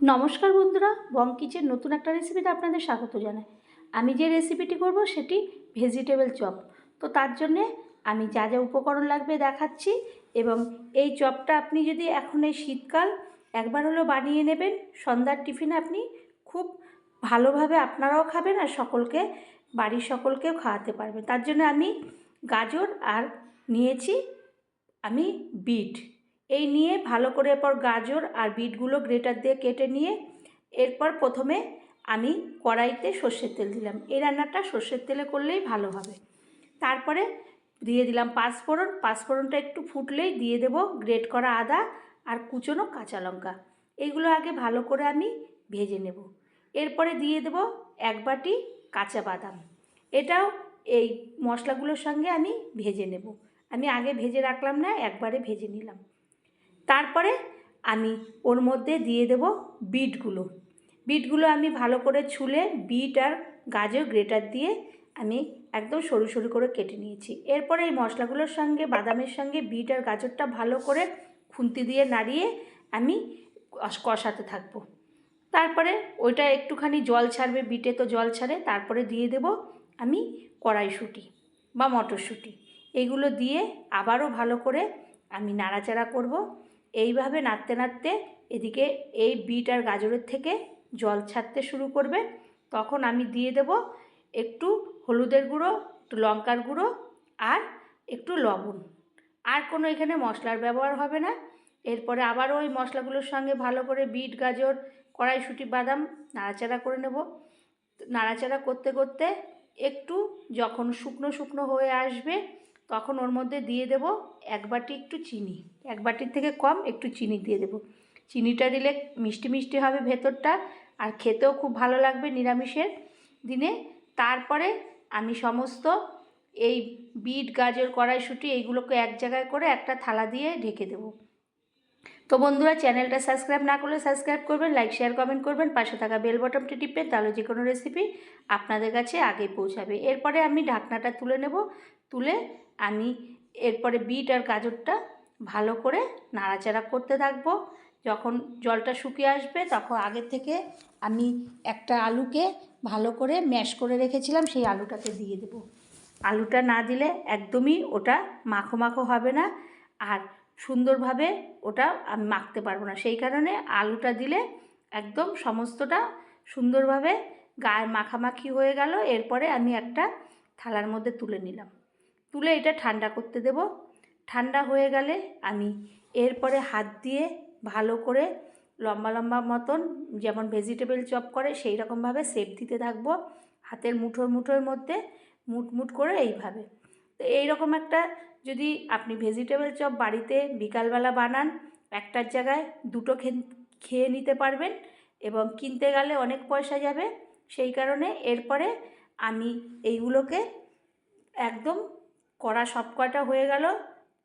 নমস্কার বন্ধুরা বং কিচেন নতুন একটা রেসিপিতে আপনাদের স্বাগত জানাই। আমি যে রেসিপিটি করব সেটি ভেজিটেবল চপ। তো তার জন্যে আমি যা যা উপকরণ লাগবে দেখাচ্ছি এবং এই চপটা আপনি যদি এখন এই শীতকাল একবার হলেও বানিয়ে নেবেন, সন্ধ্যার টিফিনে আপনি খুব ভালোভাবে আপনারাও খাবেন আর সকলকে, বাড়ির সকলকেও খাওয়াতে পারবেন। তার জন্য আমি গাজর আর নিয়েছি আমি বিট। এই নিয়ে ভালো করে এরপর গাজর আর বিটগুলো গ্রেটার দিয়ে কেটে নিয়ে এরপর প্রথমে আমি কড়াইতে সর্ষের তেল দিলাম। এই রান্নাটা সর্ষের তেলে করলেই ভালো হবে। তারপরে দিয়ে দিলাম পাঁচফোড়ন। পাঁচফোড়নটা একটু ফুটলেই দিয়ে দেব গ্রেট করা আদা আর কুচনো কাঁচা লঙ্কা। এইগুলো আগে ভালো করে আমি ভেজে নেব। এরপরে দিয়ে দেব এক বাটি কাঁচা বাদাম। এটাও এই মশলাগুলোর সঙ্গে আমি ভেজে নেব। আমি আগে ভেজে রাখলাম না, একবারে ভেজে নিলাম। তারপরে আমি ওর মধ্যে দিয়ে দেব বিটগুলো। বিটগুলো আমি ভালো করে ছুলে বিট আর গাজর গ্রেটার দিয়ে আমি একদম সরু সরু করে কেটে নিয়েছি। এরপরে এই মশলাগুলোর সঙ্গে, বাদামের সঙ্গে বিট আর গাজরটা ভালো করে খুন্তি দিয়ে নাড়িয়ে আমি কষ- কষাতে থাকব। তারপরে ওইটা একটুখানি জল ছাড়বে, বিটে তো জল ছাড়ে, তারপরে দিয়ে দেব আমি কড়াইশুঁটি বা মটরশুঁটি। এগুলো দিয়ে আবারও ভালো করে আমি নাড়াচাড়া করব। এইভাবে নাড়তে নাড়তে এদিকে এই বিট আর গাজরের থেকে জল ছাড়তে শুরু করবে। তখন আমি দিয়ে দেব একটু হলুদের গুঁড়ো, একটু লঙ্কার গুঁড়ো আর একটু লবণ। আর কোনো এখানে মশলার ব্যবহার হবে না। এরপরে আবারও ওই মশলাগুলোর সঙ্গে ভালো করে বিট, গাজর, কড়াইশুঁটি, বাদাম নাড়াচাড়া করে নেব। নাড়াচাড়া করতে করতে একটু যখন শুকনো শুকনো হয়ে আসবে তখন ওর মধ্যে দিয়ে দেব এক বাটি একটু চিনি। এক বাটির থেকে কম একটু চিনি দিয়ে দেব। চিনিটা দিলে মিষ্টি মিষ্টি হবে ভেতরটা আর খেতেও খুব ভালো লাগবে নিরামিষের দিনে। তারপরে আমি সমস্ত এই বিট, গাজর, কড়াইশুঁটি এইগুলোকে এক জায়গায় করে একটা থালা দিয়ে ঢেকে দেবো। তো বন্ধুরা, চ্যানেলটা সাবস্ক্রাইব না করলে সাবস্ক্রাইব করবেন, লাইক, শেয়ার, কমেন্ট করবেন, পাশে থাকা বেল বটনটি টিপবেন, তাহলে যে কোনো রেসিপি আপনাদের কাছে আগে পৌঁছাবে। এরপরে আমি ঢাকনাটা তুলে নেব, তুলে আমি এরপরে বিট আর গাজরটা ভালো করে নাড়াচাড়া করতে থাকব। যখন জলটা শুকিয়ে আসবে তখন আগের থেকে আমি একটা আলুকে ভালো করে ম্যাশ করে রেখেছিলাম, সেই আলুটাকে দিয়ে দেবো। আলুটা না দিলে একদমই ওটা মাখো মাখো হবে না আর সুন্দরভাবে ওটা আমি মাখতে পারব না। সেই কারণে আলুটা দিলে একদম সমস্তটা সুন্দরভাবে গায়ে মাখামাখি হয়ে গেল। এরপরে আমি একটা থালার মধ্যে তুলে নিলাম। তুলে এটা ঠান্ডা করতে দেব। ঠান্ডা হয়ে গেলে আমি এরপরে হাত দিয়ে ভালো করে লম্বা লম্বা মতন যেমন ভেজিটেবল চপ করে সেই রকমভাবে শেপ দিতে থাকব। হাতের মুঠোর মুঠোর মধ্যে মুট মুট করে এইভাবে। তো এইরকম একটা যদি আপনি ভেজিটেবল চপ বাড়িতে বিকালবেলা বানান, একটার জায়গায় দুটো খেয়ে নিতে পারবেন এবং কিনতে গেলে অনেক পয়সা যাবে। সেই কারণে এরপরে আমি এইগুলোকে একদম করা সব কয়টা হয়ে গেল,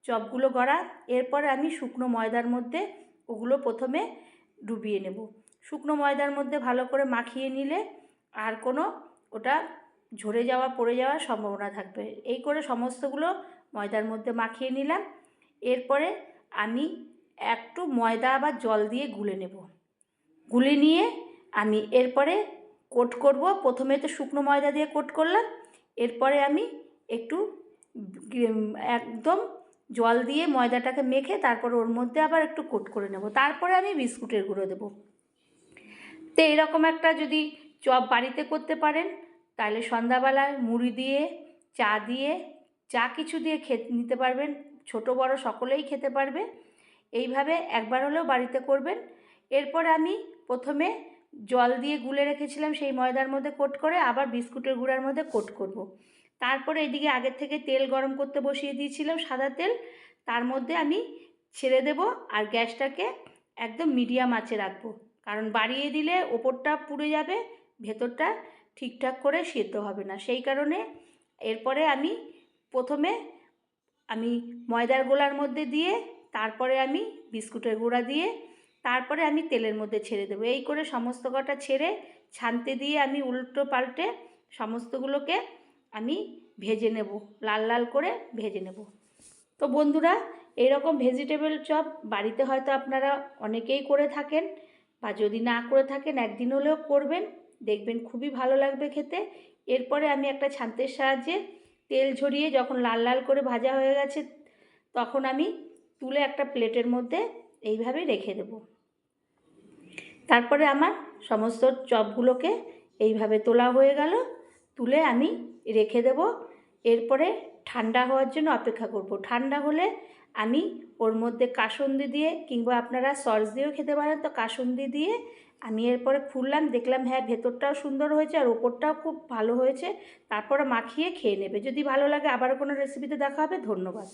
চপগুলো গড়া, এরপরে আমি শুকনো ময়দার মধ্যে ওগুলো প্রথমে ডুবিয়ে নেব। শুকনো ময়দার মধ্যে ভালো করে মাখিয়ে নিলে আর কোনো ওটা ঝরে যাওয়া, পড়ে যাওয়ার সম্ভাবনা থাকবে। এই করে সমস্তগুলো ময়দার মধ্যে মাখিয়ে নিলাম। এরপরে আমি একটু ময়দা আবার জল দিয়ে গুলে নেব। গুলে নিয়ে আমি এরপরে কোট করব। প্রথমে তো শুকনো ময়দা দিয়ে কোট করলাম, এরপরে আমি একটু একদম জল দিয়ে ময়দাটাকে মেখে তারপর ওর মধ্যে আবার একটু কোট করে নেব। তারপরে আমি বিস্কুটের গুঁড়ো দেবো। তো এরকম একটা যদি চপ বাড়িতে করতে পারেন, তাহলে সন্ধ্যাবেলায় মুড়ি দিয়ে, চা দিয়ে চা কিছু দিয়ে খেতে, নিতে পারবেন। ছোট বড় সকলেই খেতে পারবে। এইভাবে একবার হলেও বাড়িতে করবেন। এরপর আমি প্রথমে জল দিয়ে গুলে রেখেছিলাম সেই ময়দার মধ্যে কোট করে, আবার বিস্কুটের গুঁড়ার মধ্যে কোট করব। তারপরে এদিকে আগের থেকে তেল গরম করতে বসিয়ে দিয়েছিলাম সাদা তেল। তার মধ্যে আমি ছেড়ে দেব আর গ্যাসটাকে একদম মিডিয়াম আঁচে রাখব। কারণ বাড়িয়ে দিলে ওপরটা পুড়ে যাবে, ভেতরটা ঠিকঠাক করে সেদ্ধ হবে না। সেই কারণে এরপরে আমি প্রথমে আমি ময়দার গোলার মধ্যে দিয়ে, তারপরে আমি বিস্কুটের গুঁড়া দিয়ে, তারপরে আমি তেলের মধ্যে ছেড়ে দেবো। এই করে সমস্ত কটা ছেড়ে, ছানতে দিয়ে আমি উল্টো পাল্টে সমস্তগুলোকে আমি ভেজে নেব, লাল লাল করে ভেজে নেব। তো বন্ধুরা এইরকম ভেজিটেবল চপ বাড়িতে হয়তো আপনারা অনেকেই করে থাকেন বা যদি না করে থাকেন, একদিন হলেও করবেন। দেখবেন খুবই ভালো লাগবে খেতে। এরপরে আমি একটা ছান্তের সাহায্যে তেল ঝরিয়ে যখন লাল লাল করে ভাজা হয়ে গেছে, তখন আমি তুলে একটা প্লেটের মধ্যে এইভাবে রেখে দেব। তারপরে আমার সমস্ত চপগুলোকে এইভাবে তোলা হয়ে গেল। তুলে আমি রেখে দেব। এরপরে ঠান্ডা হওয়ার জন্য অপেক্ষা করব। ঠান্ডা হলে আমি ওর মধ্যে কাসুন্দি দিয়ে কিংবা আপনারা সস দিয়েও খেতে পারেন, তো কাসুন্দি দিয়ে আমি এরপরে খুললাম, দেখলাম হ্যাঁ ভেতরটাও সুন্দর হয়েছে আর ওপরটাও খুব ভালো হয়েছে। তারপরে মাখিয়ে খেয়ে নেবে। যদি ভালো লাগে আবার কোনো রেসিপিতে দেখা হবে। ধন্যবাদ।